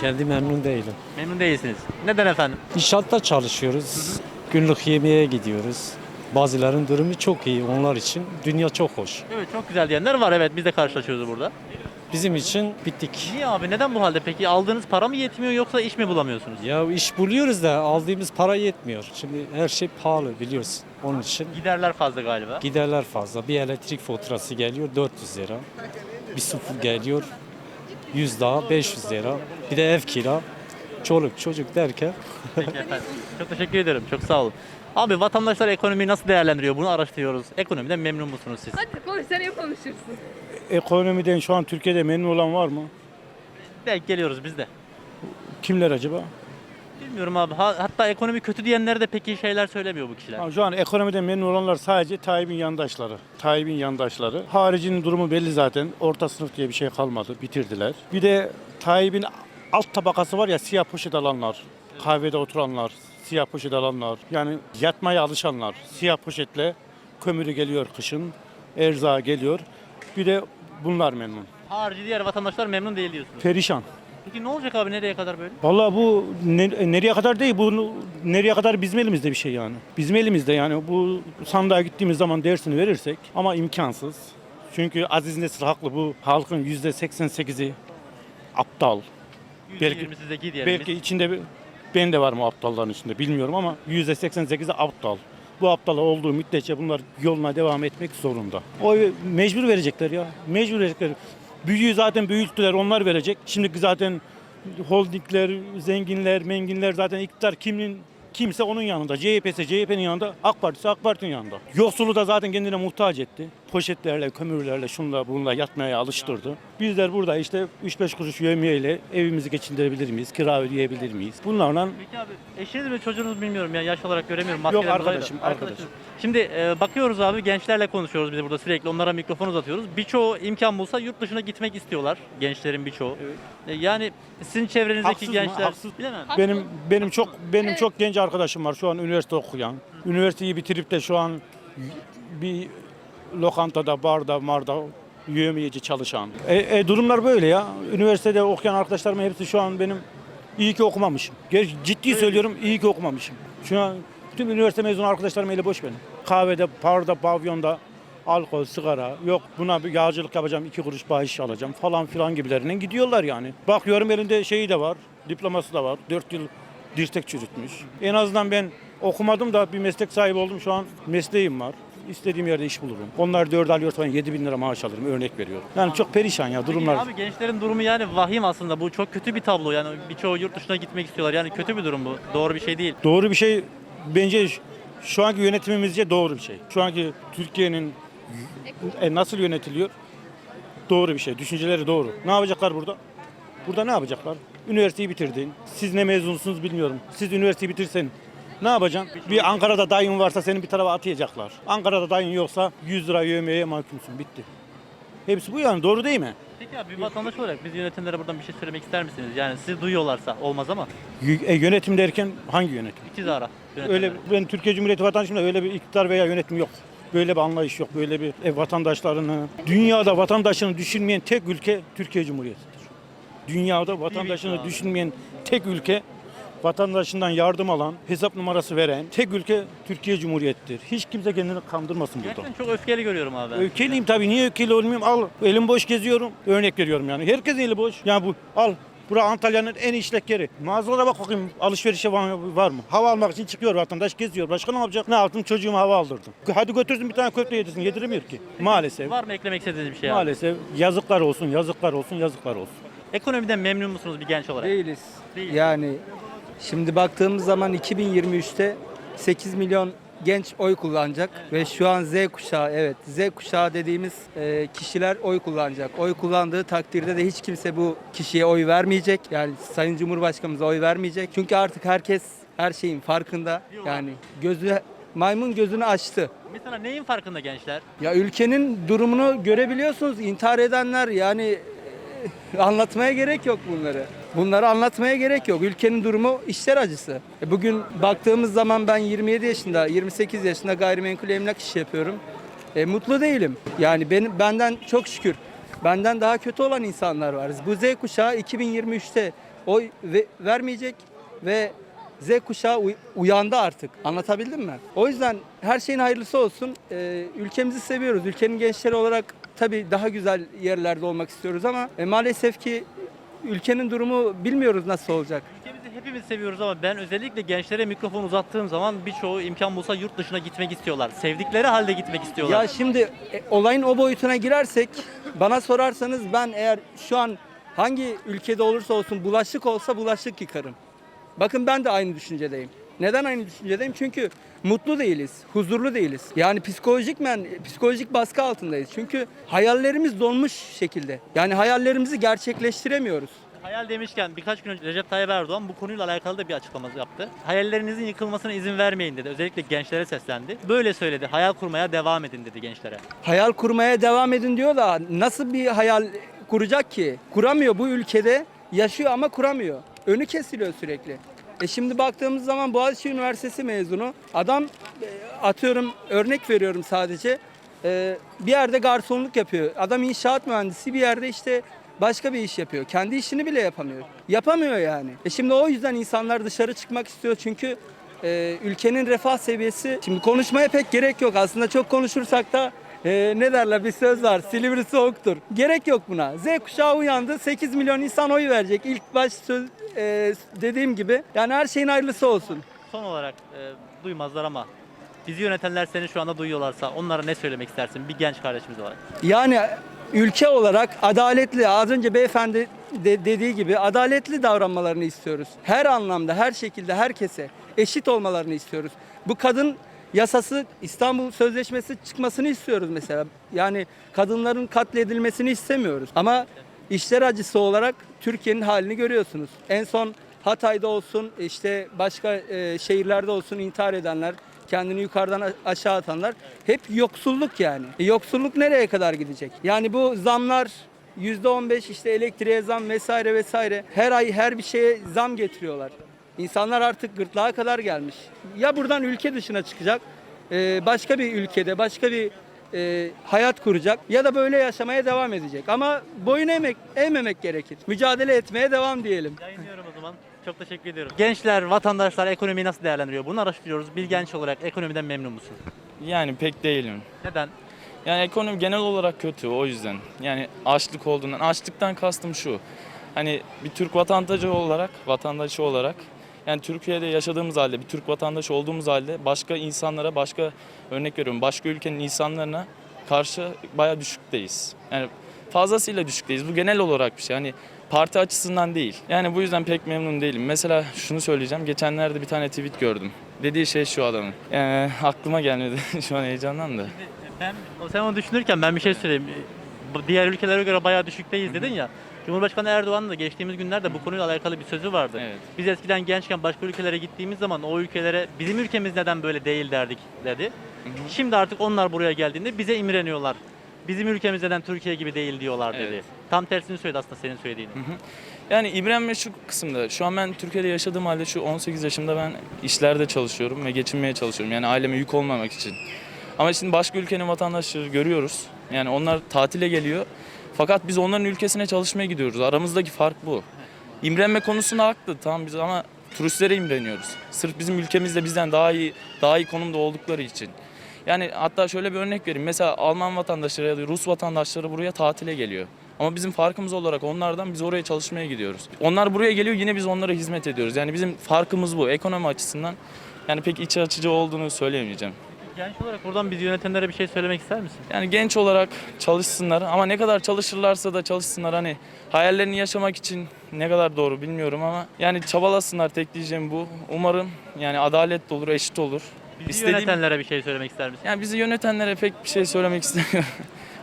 Kendi memnun değilim. Memnun değilsiniz. Neden efendim? İnşaatta çalışıyoruz. Günlük yemeğe gidiyoruz. Bazıların durumu çok iyi onlar için. Dünya çok hoş. Evet çok güzel diyenler var evet biz de karşılaşıyoruz burada. Bizim için bittik. Niye abi neden bu halde peki aldığınız para mı yetmiyor yoksa iş mi bulamıyorsunuz? Ya iş buluyoruz da aldığımız para yetmiyor. Şimdi her şey pahalı biliyorsun. Onun için Giderler fazla galiba. giderler fazla. Bir elektrik faturası geliyor 400 lira. Bir su geliyor 100 daha 500 lira. Bir de ev kira. Çoluk çocuk derken Peki efendim. Çok teşekkür ederim. Çok sağ olun. Abi vatandaşlar ekonomiyi nasıl değerlendiriyor? Bunu araştırıyoruz. Ekonomiden memnun musunuz siz? Hadi konuş sen iyi konuşursun. Ekonomiden şu an Türkiye'de memnun olan var mı? Denk geliyoruz biz de. Kimler acaba? Bilmiyorum abi. Ha- hatta ekonomi kötü diyenler de peki şeyler söylemiyor bu kişiler. Ha, Şu an ekonomiden memnun olanlar sadece Tayyip'in yandaşları. Tayyip'in yandaşları. Haricinin durumu belli zaten. Orta sınıf diye bir şey kalmadı. Bitirdiler. Bir de Tayyip'in alt tabakası var ya siyah poşet alanlar. Kahvede oturanlar, siyah poşet alanlar. Yani yatmaya alışanlar. Siyah poşetle kömürü geliyor kışın. Erzağı geliyor. Bir de bunlar memnun. Harici diğer vatandaşlar memnun değil diyorsunuz. Perişan. Peki ne olacak abi nereye kadar böyle? Vallahi bu ne- nereye kadar değil, bu nereye kadar bizim elimizde bir şey yani. Bizim elimizde yani bu sandığa gittiğimiz zaman dersini verirsek ama imkansız. Çünkü Aziz Nesin haklı bu halkın yüzde 88'i aptal. Belki- %20'si zeki diyelim Belki içinde bir- ben de varım o aptalların içinde bilmiyorum ama yüzde 88'i aptal. Bu aptal olduğu müddetçe bunlar yoluna devam etmek zorunda. Oy mecbur verecekler ya. Mecbur verecekler. Büyüğü zaten büyüttüler onlar verecek. Şimdi zaten holdingler, zenginler, menginler zaten iktidar kimin kimse onun yanında. CHP'si CHP'nin yanında, AK Partisi AK Parti'nin yanında. Yoksulu da zaten kendine muhtaç etti. Poşetlerle, kömürlerle, şunla bununla yatmaya alıştırdı. Bizler burada işte 3-5 kuruş yemeğiyle evimizi geçindirebilir miyiz? Kira ödeyebilir miyiz? Bunlarla Peki abi eşiniz mi çocuğunuz bilmiyorum ya yaş olarak göremiyorum. Maskeden dolayı da. arkadaşım, arkadaşım. Şimdi e, bakıyoruz abi gençlerle konuşuyoruz biz burada sürekli onlara mikrofon uzatıyoruz. Birçoğu imkan bulsa yurt dışına gitmek istiyorlar gençlerin birçoğu. E, yani sizin çevrenizdeki Haksız mı? gençler Haksız. bilemem. Benim benim çok benim Evet. çok genç arkadaşım var şu an üniversite okuyan. Üniversiteyi bitirip de şu an bir lokantada, barda, marda yövmeyeci çalışan. E, e, durumlar böyle ya. Üniversitede okuyan arkadaşlarımın hepsi şu an benim iyi ki okumamışım. Ger- Ciddi söylüyorum iyi ki okumamışım. Şu an tüm üniversite mezunu arkadaşlarım eli boş benim. Kahvede, barda, pavyonda alkol, sigara, yok buna bir yağcılık yapacağım, iki kuruş bahşiş alacağım falan filan gibilerinden gidiyorlar yani. Bakıyorum elinde şeyi de var, diploması da var. Dört yıl dirsek çürütmüş. En azından ben okumadım da bir meslek sahibi oldum. Şu an mesleğim var. İstediğim yerde iş bulurum. Onlar 4 alıyorsa ben 7 bin lira maaş alırım örnek veriyorum. Yani çok perişan ya Peki durumlar. abi gençlerin durumu yani vahim aslında bu çok kötü bir tablo yani birçoğu yurt dışına gitmek istiyorlar yani kötü bir durum bu doğru bir şey değil. Doğru bir şey bence şu anki yönetimimizce doğru bir şey. Şu anki Türkiye'nin e, nasıl yönetiliyor? Doğru bir şey. Düşünceleri doğru. Ne yapacaklar burada? Burada ne yapacaklar? Üniversiteyi bitirdin. Siz ne mezunsunuz bilmiyorum. Siz üniversiteyi bitirsen ne yapacaksın? Bir Ankara'da dayın varsa seni bir tarafa atayacaklar. Ankara'da dayın yoksa 100 lira yövmeye mahkumsun. Bitti. Hepsi bu yani. Doğru değil mi? Peki abi bir vatandaş olarak biz yönetimlere buradan bir şey söylemek ister misiniz? Yani sizi duyuyorlarsa olmaz ama Y- e, yönetim derken hangi yönetim? ikiz ara. Öyle ben Türkiye Cumhuriyeti vatandaşımda öyle bir iktidar veya yönetim yok. Böyle bir anlayış yok. Böyle bir e, vatandaşlarını dünyada vatandaşını düşünmeyen tek ülke Türkiye Cumhuriyeti'dir. Dünyada vatandaşını düşünmeyen tek ülke vatandaşından yardım alan, hesap numarası veren tek ülke Türkiye Cumhuriyeti'dir. Hiç kimse kendini kandırmasın burada. Gerçekten çok öfkeli görüyorum abi. ben. Öfkeliyim tabii. Niye öfkeli olmayayım? Al elim boş geziyorum. Örnek veriyorum yani. Herkes eli boş. Yani bu al. Bura Antalya'nın en işlek yeri. Mağazalara bak bakayım alışverişe var, var mı? Hava almak için çıkıyor vatandaş geziyor. Başka ne yapacak? Ne yaptım? Çocuğuma hava aldırdım. Hadi götürsün bir tane köfte yedirsin. Yediremiyor ki. Maalesef. Var mı eklemek istediğiniz bir şey abi? Maalesef yazıklar olsun, yazıklar olsun, yazıklar olsun. Ekonomiden memnun musunuz bir genç olarak? Değiliz. Değil. Yani şimdi baktığımız zaman 2023'te 8 milyon genç oy kullanacak ve şu an Z kuşağı evet Z kuşağı dediğimiz e, kişiler oy kullanacak. Oy kullandığı takdirde de hiç kimse bu kişiye oy vermeyecek. Yani Sayın Cumhurbaşkanımıza oy vermeyecek. Çünkü artık herkes her şeyin farkında. Yani gözü maymun gözünü açtı. Mesela neyin farkında gençler? Ya ülkenin durumunu görebiliyorsunuz. İntihar edenler yani anlatmaya gerek yok bunları. Bunları anlatmaya gerek yok. Ülkenin durumu işler acısı. E, Bugün baktığımız zaman ben 27 yaşında, 28 yaşında gayrimenkul emlak işi yapıyorum. E, mutlu değilim. Yani benim benden çok şükür benden daha kötü olan insanlar var. Bu Z kuşağı 2023'te oy ve- vermeyecek ve Z kuşağı uy- uyandı artık. Anlatabildim mi? O yüzden her şeyin hayırlısı olsun. Ee, ülkemizi seviyoruz. Ülkenin gençleri olarak tabii daha güzel yerlerde olmak istiyoruz ama e, maalesef ki ülkenin durumu bilmiyoruz nasıl olacak. Ülkemizi hepimiz seviyoruz ama ben özellikle gençlere mikrofon uzattığım zaman birçoğu imkan bulsa yurt dışına gitmek istiyorlar. Sevdikleri halde gitmek istiyorlar. Ya şimdi e, olayın o boyutuna girersek bana sorarsanız ben eğer şu an hangi ülkede olursa olsun bulaşık olsa bulaşık yıkarım. Bakın ben de aynı düşüncedeyim. Neden aynı düşüncedeyim? Çünkü mutlu değiliz, huzurlu değiliz. Yani psikolojik men, psikolojik baskı altındayız. Çünkü hayallerimiz donmuş şekilde. Yani hayallerimizi gerçekleştiremiyoruz. Hayal demişken birkaç gün önce Recep Tayyip Erdoğan bu konuyla alakalı da bir açıklama yaptı. Hayallerinizin yıkılmasına izin vermeyin dedi. Özellikle gençlere seslendi. Böyle söyledi. Hayal kurmaya devam edin dedi gençlere. hayal kurmaya devam edin diyor da nasıl bir hayal kuracak ki? Kuramıyor bu ülkede. Yaşıyor ama kuramıyor. Önü kesiliyor sürekli. E şimdi baktığımız zaman Boğaziçi Üniversitesi mezunu. Adam e, atıyorum örnek veriyorum sadece. e, bir yerde garsonluk yapıyor. Adam inşaat mühendisi bir yerde işte başka bir iş yapıyor. Kendi işini bile yapamıyor. Yapamıyor yani. E şimdi o yüzden insanlar dışarı çıkmak istiyor çünkü e, ülkenin refah seviyesi şimdi konuşmaya pek gerek yok aslında çok konuşursak da e, ne derler bir söz var Silivri soğuktur gerek yok buna Z kuşağı uyandı 8 milyon insan oy verecek ilk baş söz e, dediğim gibi yani her şeyin hayırlısı olsun Son olarak e, duymazlar ama bizi yönetenler seni şu anda duyuyorlarsa onlara ne söylemek istersin bir genç kardeşimiz olarak? Yani ülke olarak adaletli, az önce beyefendi de- dediği gibi adaletli davranmalarını istiyoruz. Her anlamda, her şekilde herkese eşit olmalarını istiyoruz. Bu kadın yasası İstanbul Sözleşmesi çıkmasını istiyoruz mesela. Yani kadınların katledilmesini istemiyoruz. Ama işler acısı olarak Türkiye'nin halini görüyorsunuz. En son Hatay'da olsun, işte başka e, şehirlerde olsun intihar edenler, kendini yukarıdan aşağı atanlar hep yoksulluk yani. E, yoksulluk nereye kadar gidecek? Yani bu zamlar %15 işte elektriğe zam vesaire vesaire her ay her bir şeye zam getiriyorlar. İnsanlar artık gırtlağa kadar gelmiş. Ya buradan ülke dışına çıkacak, e, başka bir ülkede, başka bir e, hayat kuracak ya da böyle yaşamaya devam edecek. Ama boyun eğmek, eğmemek gerekir. Mücadele etmeye devam diyelim. Yayınlıyorum o zaman. Çok teşekkür ediyorum. Gençler, vatandaşlar ekonomiyi nasıl değerlendiriyor? Bunu araştırıyoruz. Bir genç olarak ekonomiden memnun musun? Yani pek değilim. Neden? Yani ekonomi genel olarak kötü o yüzden. Yani açlık olduğundan. Açlıktan kastım şu. Hani bir Türk vatandaşı olarak, vatandaşı olarak yani Türkiye'de yaşadığımız halde, bir Türk vatandaşı olduğumuz halde başka insanlara, başka örnek veriyorum, başka ülkenin insanlarına karşı bayağı düşükteyiz. Yani fazlasıyla düşükteyiz. Bu genel olarak bir şey. Hani parti açısından değil. Yani bu yüzden pek memnun değilim. Mesela şunu söyleyeceğim. Geçenlerde bir tane tweet gördüm. Dediği şey şu adamın. Yani aklıma gelmedi. şu an heyecandan da. Ben, sen onu düşünürken ben bir şey söyleyeyim. Diğer ülkelere göre bayağı düşükteyiz dedin ya. Cumhurbaşkanı Erdoğan'ın da geçtiğimiz günlerde bu konuyla alakalı bir sözü vardı. Evet. Biz eskiden gençken başka ülkelere gittiğimiz zaman o ülkelere bizim ülkemiz neden böyle değil derdik dedi. Şimdi artık onlar buraya geldiğinde bize imreniyorlar. Bizim ülkemiz neden Türkiye gibi değil diyorlar dedi. Evet. Tam tersini söyledi aslında senin söylediğini. Yani imrenme şu kısımda. Şu an ben Türkiye'de yaşadığım halde şu 18 yaşımda ben işlerde çalışıyorum ve geçinmeye çalışıyorum. Yani aileme yük olmamak için. Ama şimdi başka ülkenin vatandaşları görüyoruz. Yani onlar tatile geliyor. Fakat biz onların ülkesine çalışmaya gidiyoruz. Aramızdaki fark bu. İmrenme konusunda haklı. Tamam biz ama turistlere imreniyoruz. Sırf bizim ülkemizde bizden daha iyi daha iyi konumda oldukları için. Yani hatta şöyle bir örnek vereyim. Mesela Alman vatandaşları ya da Rus vatandaşları buraya tatile geliyor. Ama bizim farkımız olarak onlardan biz oraya çalışmaya gidiyoruz. Onlar buraya geliyor yine biz onlara hizmet ediyoruz. Yani bizim farkımız bu ekonomi açısından. Yani pek iç açıcı olduğunu söyleyemeyeceğim. Genç olarak buradan biz yönetenlere bir şey söylemek ister misin? Yani genç olarak çalışsınlar ama ne kadar çalışırlarsa da çalışsınlar hani hayallerini yaşamak için ne kadar doğru bilmiyorum ama yani çabalasınlar tek diyeceğim bu. Umarım yani adalet olur, eşit olur. Bizi İstediğim- yönetenlere bir şey söylemek ister misin? Yani bizi yönetenlere pek bir şey söylemek istemiyorum.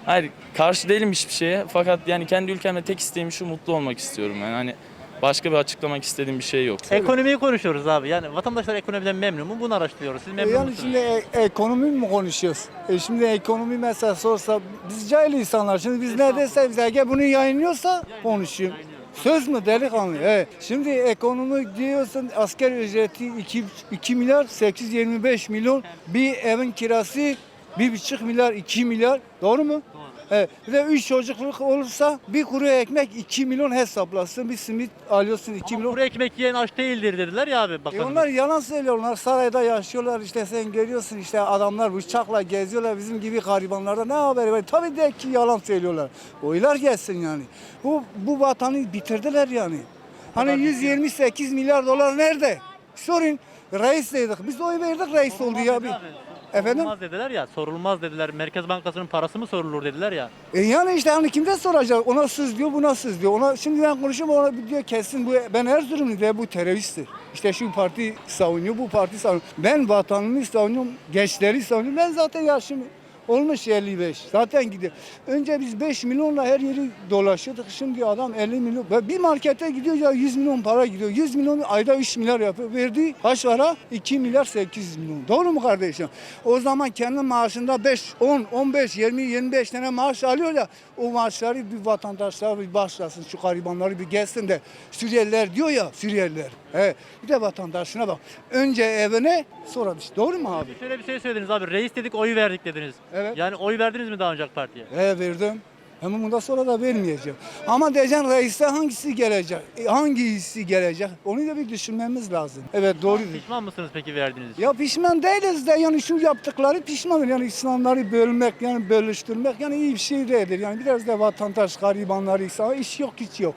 Hayır karşı değilim hiçbir şeye fakat yani kendi ülkemde tek isteğim şu mutlu olmak istiyorum yani hani başka bir açıklamak istediğim bir şey yok. Ekonomiyi konuşuyoruz abi. Yani vatandaşlar ekonomiden memnun mu? Bunu araştırıyoruz. Siz memnun E, Yani musunuz? şimdi e- ekonomi mi konuşuyoruz? E şimdi ekonomi mesela sorsa biz cahil insanlar. Şimdi biz ne desek biz eğer bunu yayınlıyorsa konuşuyor. Söz mü delikanlı? Evet. Şimdi ekonomi diyorsun asker ücreti 2, 2 milyar 825 milyon. Bir evin kirası 1,5 milyar 2 milyar. Doğru mu? He, de üç çocukluk olursa bir kuru ekmek 2 milyon hesaplasın. Bir simit alıyorsun 2 Ama milyon. kuru ekmek yiyen aç değildir dediler ya abi E bakanımız. onlar yalan söylüyorlar. Sarayda yaşıyorlar işte sen görüyorsun işte adamlar bıçakla geziyorlar bizim gibi garibanlarda ne haberi var? Tabii de ki yalan söylüyorlar. Oylar gelsin yani. Bu bu vatanı bitirdiler yani. Hani 128 milyar dolar nerede? Sorun. Reis dedik. Biz oy verdik reis oldu ya. Bir. Efendim? Sorulmaz dediler ya, sorulmaz dediler. Merkez Bankası'nın parası mı sorulur dediler ya. E yani işte hani kimden soracak? Ona söz diyor, buna söz diyor. Ona şimdi ben konuşuyorum ona diyor kesin bu ben Erzurumlu diye bu teröristtir. İşte şu parti savunuyor, bu parti savunuyor. Ben vatanımı savunuyorum, gençleri savunuyorum. Ben zaten yaşım olmuş 55. Zaten gidiyor. Önce biz 5 milyonla her yeri dolaşıyorduk. Şimdi adam 50 milyon. Bir markete gidiyor ya 100 milyon para gidiyor. 100 milyon ayda 3 milyar yapıyor. Verdiği kaç para? 2 milyar 800 milyon. Doğru mu kardeşim? O zaman kendi maaşında 5, 10, 15, 20, 25 tane maaş alıyor ya. O maaşları bir vatandaşlar bir başlasın. Şu garibanları bir gelsin de. Suriyeliler diyor ya Suriyeliler. He, bir de vatandaşına bak. Önce evine sonra bir şey. Doğru mu abi? Şöyle bir şey söylediniz abi. Reis dedik, oy verdik dediniz. Evet. Yani oy verdiniz mi daha önce AK Parti'ye? He verdim. Ama bundan sonra da vermeyeceğim. Ama diyeceksin reiste hangisi gelecek? E, hangisi gelecek? Onu da bir düşünmemiz lazım. Evet doğru. Pişman mısınız peki verdiğiniz için? Ya pişman değiliz de yani şu yaptıkları pişman. Yani İslamları bölmek yani bölüştürmek yani iyi bir şey değildir. Yani biraz da vatandaş garibanları insan iş yok hiç yok.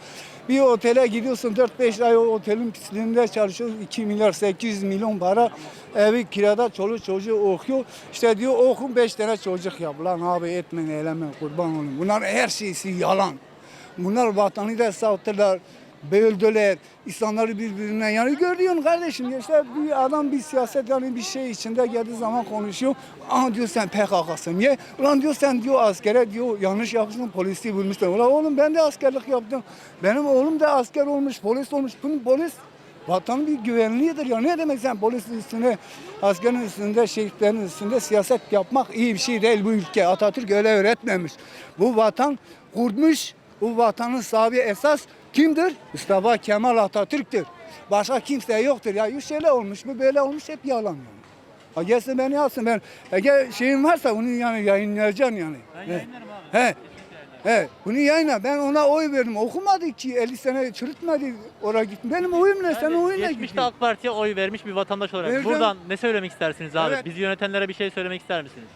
Bir otele gidiyorsun 4-5 ay o otelin pisliğinde çalışıyorsun 2 milyar 800 milyon para evi kirada çoluk çocuğu okuyor. İşte diyor okun 5 tane çocuk yap lan abi etmeyin eylemeyin kurban olun. Bunlar her şeysi yalan. Bunlar vatanı da sattılar böldüler. İnsanları birbirine yani görüyorsun kardeşim işte bir adam bir siyaset yani bir şey içinde geldiği zaman konuşuyor. Aha diyor sen PKK'sın. Niye? Ulan diyor sen diyor askere diyor yanlış yapmışsın polisi bulmuşlar. Ulan oğlum ben de askerlik yaptım. Benim oğlum da asker olmuş polis olmuş. Bunun polis Vatan bir güvenliğidir ya. Ne demek sen polisin üstüne, askerin üstünde, şehitlerin üstünde siyaset yapmak iyi bir şey değil bu ülke. Atatürk öyle öğretmemiş. Bu vatan kurmuş, bu vatanın sahibi esas kimdir? Mustafa Kemal Atatürk'tür. Başka kimse yoktur. Ya şöyle olmuş mu böyle olmuş hep yalan yani. Ha gelsin beni alsın ben. Eğer şeyin varsa onu yani yayınlayacaksın yani. Ben He. yayınlarım abi. He. He, bunu yayınla. Ben ona oy verdim. Okumadı ki. 50 sene çürütmedi oraya gitti. Benim oyum ne? Sen oyuna Geçmişte gidiyor. AK Parti'ye oy vermiş bir vatandaş olarak. Vereceğim. Buradan ne söylemek istersiniz abi? Evet. Bizi yönetenlere bir şey söylemek ister misiniz?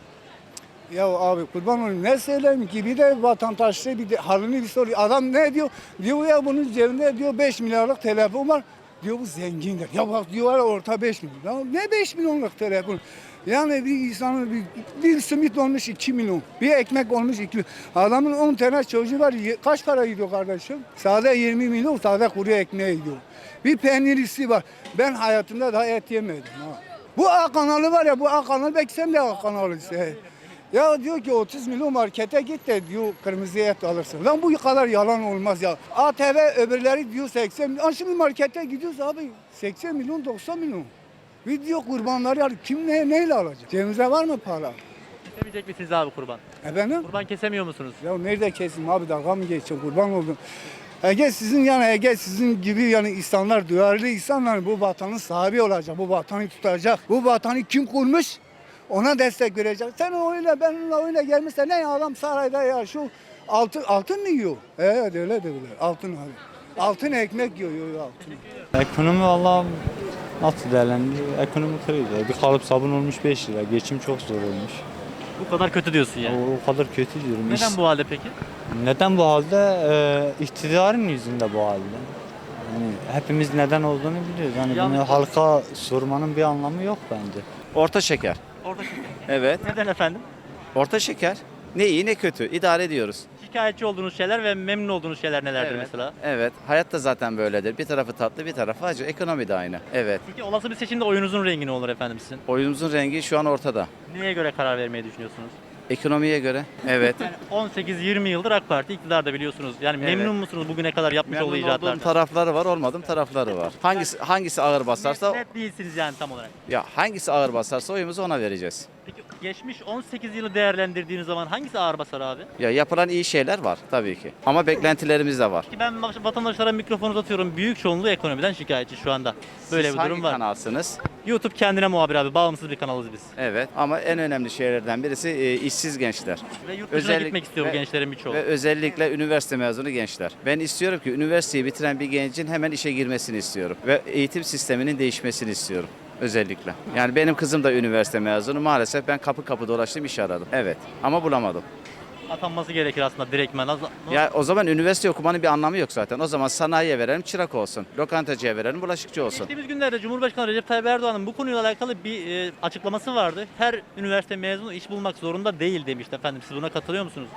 Ya abi kurban olayım ne söyleyeyim ki bir de vatandaşlığı bir de halini bir soruyor. Adam ne diyor? Diyor ya bunun cebinde diyor 5 milyarlık telefon var. Diyor bu zengindir. Ya bak diyor var ya orta 5 milyon. Ne 5 milyonluk telefon? Yani bir insanın bir, bir simit olmuş 2 milyon. Bir ekmek olmuş 2 milyon. Adamın 10 tane çocuğu var. Kaç para yiyor kardeşim? Sade 20 milyon sade kuru ekmeği yiyor. Bir peynirisi var. Ben hayatımda daha et yemedim. Ha. Bu A kanalı var ya bu A kanalı belki sen de A kanalısın. Ya diyor ki 30 milyon markete git de diyor kırmızı et alırsın. Lan bu kadar yalan olmaz ya. ATV öbürleri diyor 80 milyon. Şimdi markete gidiyoruz abi 80 milyon 90 milyon. Video kurbanları yani kim ne, neyle alacak? Cebimize var mı para? Kesemeyecek misiniz abi kurban? Efendim? Kurban kesemiyor musunuz? Ya nerede kesim abi dalga mı geçiyor kurban oldum. Ege sizin yani Ege sizin gibi yani insanlar duyarlı insanlar bu vatanın sahibi olacak. Bu vatanı tutacak. Bu vatanı kim kurmuş? Ona destek verecek. Sen oyla benimle oyla gelmişse ne adam sarayda ya şu altın altın mı yiyor? Evet öyle de öyle. Altın abi. Altın ekmek yiyor, yiyor altın. Ekonomi valla nasıl değerlendiriyor? Ekonomi kriz. Bir kalıp sabun olmuş 5 lira. Geçim çok zor olmuş. Bu kadar kötü diyorsun yani. o kadar kötü diyorum. Neden İş- bu halde peki? Neden bu halde? Ee, iktidarın yüzünde bu halde. Yani hepimiz neden olduğunu biliyoruz. Yani bunu halka sormanın bir anlamı yok bence. Orta şeker. Orada şeker. Evet. Neden efendim? Orta şeker. Ne iyi ne kötü. İdare ediyoruz. Şikayetçi olduğunuz şeyler ve memnun olduğunuz şeyler nelerdir evet. mesela? Evet. Hayat da zaten böyledir. Bir tarafı tatlı bir tarafı acı. Ekonomi de aynı. Evet. Peki olası bir seçimde oyunuzun rengi ne olur efendim sizin? Oyunumuzun rengi şu an ortada. Neye göre karar vermeyi düşünüyorsunuz? Ekonomiye göre. Evet. Yani 18-20 yıldır AK Parti iktidarda biliyorsunuz. Yani Evet. memnun musunuz bugüne kadar yapmış olduğu Memnun olduğum icraatlardan? tarafları var, olmadığım tarafları var. Hangisi hangisi ağır basarsa Net, net değilsiniz yani tam olarak. ya hangisi ağır basarsa oyumuzu ona vereceğiz. Peki Geçmiş 18 yılı değerlendirdiğiniz zaman hangisi ağır basar abi? Ya yapılan iyi şeyler var tabii ki. Ama beklentilerimiz de var. Ki ben vatandaşlara mikrofon uzatıyorum. Büyük çoğunluğu ekonomiden şikayetçi şu anda. Böyle Siz bir durum hangi var. kanalsınız? YouTube kendine muhabir abi. Bağımsız bir kanalız biz. Evet ama en önemli şeylerden birisi e, işsiz gençler. Ve yurt dışına Özellik- gitmek istiyor bu ve- gençlerin birçoğu. Ve özellikle üniversite mezunu gençler. Ben istiyorum ki üniversiteyi bitiren bir gencin hemen işe girmesini istiyorum. Ve eğitim sisteminin değişmesini istiyorum. Özellikle. Yani benim kızım da üniversite mezunu. Maalesef ben kapı kapı dolaştım iş aradım. Evet ama bulamadım. Atanması gerekir aslında direktmen. Az- Ya o zaman üniversite okumanın bir anlamı yok zaten. O zaman sanayiye verelim çırak olsun. Lokantacıya verelim bulaşıkçı olsun. Geçtiğimiz günlerde Cumhurbaşkanı Recep Tayyip Erdoğan'ın bu konuyla alakalı bir e, açıklaması vardı. Her üniversite mezunu iş bulmak zorunda değil demişti efendim. Siz buna katılıyor musunuz?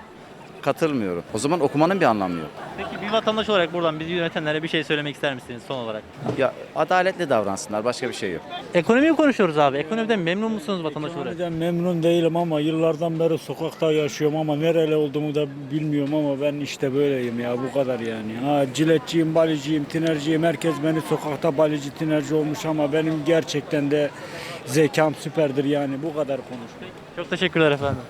Katılmıyorum. O zaman okumanın bir anlamı yok. Peki bir vatandaş olarak buradan bizi yönetenlere bir şey söylemek ister misiniz son olarak? Ya adaletli davransınlar başka bir şey yok. Ekonomiyi konuşuyoruz abi. Ekonomiden memnun musunuz vatandaş olarak? Ekonomiden memnun değilim ama yıllardan beri sokakta yaşıyorum ama nereli olduğumu da bilmiyorum ama ben işte böyleyim ya bu kadar yani. Ha ciletçiyim, baliciyim, tinerciyim. Herkes beni sokakta balici, tinerci olmuş ama benim gerçekten de zekam süperdir yani bu kadar konuş. Çok teşekkürler efendim.